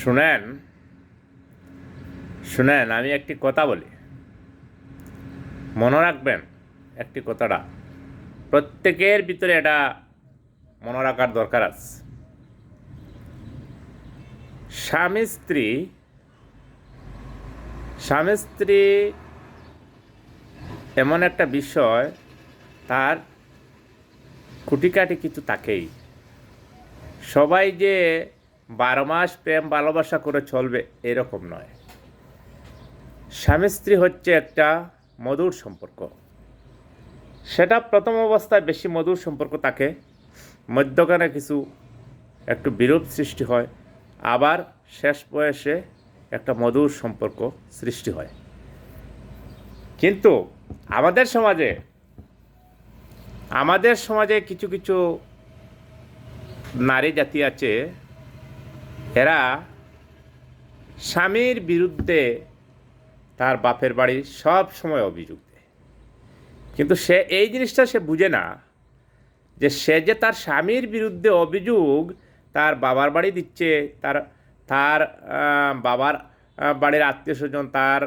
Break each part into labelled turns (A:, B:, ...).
A: শুনেন শুনেন, আমি একটি কথা বলি। মনে রাখবেন একটি কথাটা। প্রত্যেকের ভিতরে এটা মনে রাখার দরকার আছে। স্বামী, স্ত্রী স্বামী, স্ত্রী এমন একটা বিষয়, তার খুঁটিকাটি কিছু তাকেই সবাই যে বারো মাস প্রেম, ভালোবাসা করে চলবে, এরকম নয়। স্বামী স্ত্রী হচ্ছে একটা মধুর সম্পর্ক। সেটা প্রথম অবস্থায় বেশি মধুর সম্পর্ক থাকে, মধ্যখানে কিছু একটু বিরূপ সৃষ্টি হয়, আবার শেষ বয়সে একটা মধুর সম্পর্ক সৃষ্টি হয়। কিন্তু আমাদের সমাজে আমাদের সমাজে কিছু কিছু নারী জাতি আছে এরা স্বামীর বিরুদ্ধে তার বাপের বাড়ি সব সময় অভিযোগ দেয় কিন্তু সে এই জিনিসটা সে বুঝে না যে সে যে তার স্বামীর বিরুদ্ধে অভিযোগ তার বাবার বাড়ি দিচ্ছে, তার তার বাবার বাড়ির আত্মীয় স্বজন তার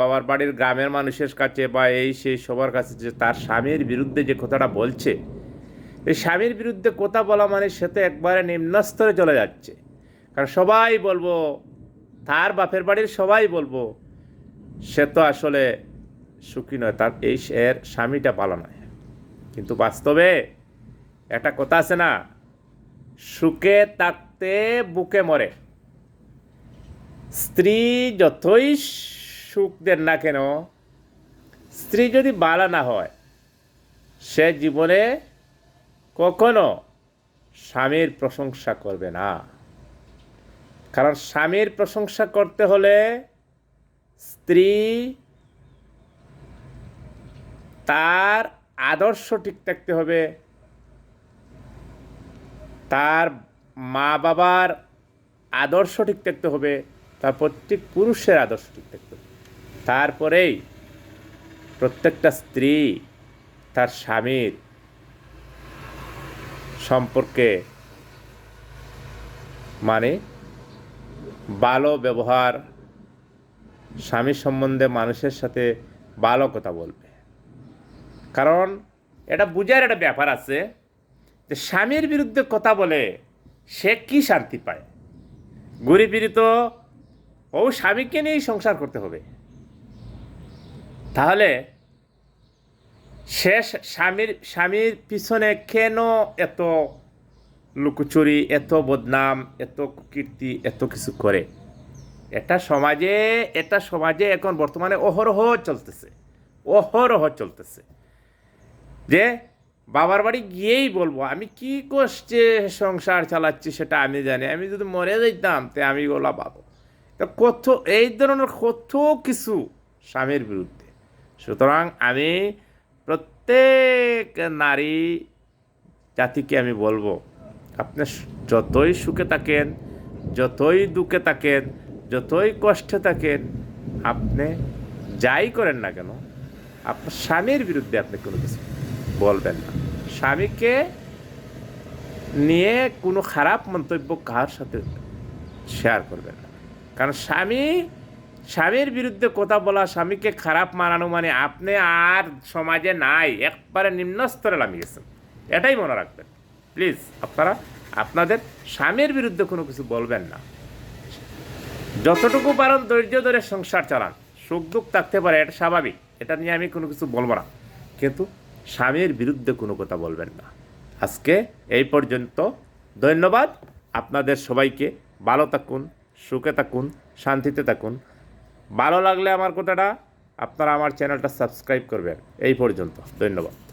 A: বাবার বাড়ির গ্রামের মানুষের কাছে বা এই সেই সবার কাছে যে তার স্বামীর বিরুদ্ধে যে কথাটা বলছে, এই স্বামীর বিরুদ্ধে কথা বলা মানে সে তো একবারে নিম্নস্তরে চলে যাচ্ছে। কারণ সবাই বলব, তার বাপের বাড়ির সবাই বলব, সে তো আসলে সুখী নয়, তার এই এর স্বামীটা ভালো নয়। কিন্তু বাস্তবে একটা কথা আছে না, সুখে থাকতে বুকে মরে। স্ত্রী যতই সুখ দেন না কেন, স্ত্রী যদি বালা না হয়, সে জীবনে কখনো স্বামীর প্রশংসা করবে না। কারণ স্বামীর প্রশংসা করতে হলে স্ত্রী তার আদর্শ ঠিক থাকতে হবে। তার মা বাবার আদর্শ ঠিক থাকতে হবে। তার প্রত্যেক পুরুষের আদর্শ ঠিক থাকতে হবে। তারপরেই প্রত্যেকটা স্ত্রী তার স্বামীর সম্পর্কে মানে ভালো ব্যবহার স্বামী সম্বন্ধে মানুষের সাথে ভালো কথা বলবে। কারণ এটা বুঝার একটা ব্যাপার আছে যে স্বামীর বিরুদ্ধে কথা বলে সে কি শান্তি পায়? ঘুরি ফিরি তো ও স্বামীকে নিয়েই সংসার করতে হবে। তাহলে সে স্বামীর স্বামীর পিছনে কেন এত লুকোচুরি, এত বদনাম, এত কীর্তি এত কিছু করে। এটা সমাজে এটা সমাজে এখন বর্তমানে অহরহ চলতেছে। অহরহ চলতেছে। যে বাবার বাড়ি গিয়েই বলব, আমি কি কষ্টে সংসার চালাচ্ছি সেটা আমি জানি। আমি যদি মরে যেতাম তে আমি বলা পাবো তো কত, এই ধরনের কত কিছু স্বামীর বিরুদ্ধে। সুতরাং আমি প্রত্যেক নারী জাতিকে আমি বলব আপনি যতই সুখে থাকেন, যতই দুঃখে থাকেন, যতই কষ্টে থাকেন, আপনি যাই করেন না কেন, আপনার স্বামীর বিরুদ্ধে আপনি কোনো কিছু বলবেন না। স্বামীকে নিয়ে কোনো খারাপ মন্তব্য কার সাথে শেয়ার করবেন না। কারণ স্বামী, স্বামীর বিরুদ্ধে কথা বলা, স্বামীকে খারাপ মানানো মানে আপনি আর সমাজে নাই, একবারে নিম্ন স্তরে নামিয়ে গেছেন এটাই মনে রাখবেন। প্লিজ, আপনারা, আপনাদের স্বামীর বিরুদ্ধে কোনো কিছু বলবেন না। যতটুকু পারেন ধৈর্য ধরে সংসার চালান। সুখ দুঃখ থাকতে পারে, এটা স্বাভাবিক। এটা নিয়ে আমি কোনো কিছু বলব না। কিন্তু স্বামীর বিরুদ্ধে কোনো কথা বলবেন না। আজকে এই পর্যন্ত। ধন্যবাদ। আপনাদের সবাইকে ভালো থাকুন, সুখে থাকুন, শান্তিতে থাকুন। ভালো লাগলে আমার কথাটা আপনারা আমার চ্যানেলটা সাবস্ক্রাইব করবেন। এই পর্যন্ত। ধন্যবাদ।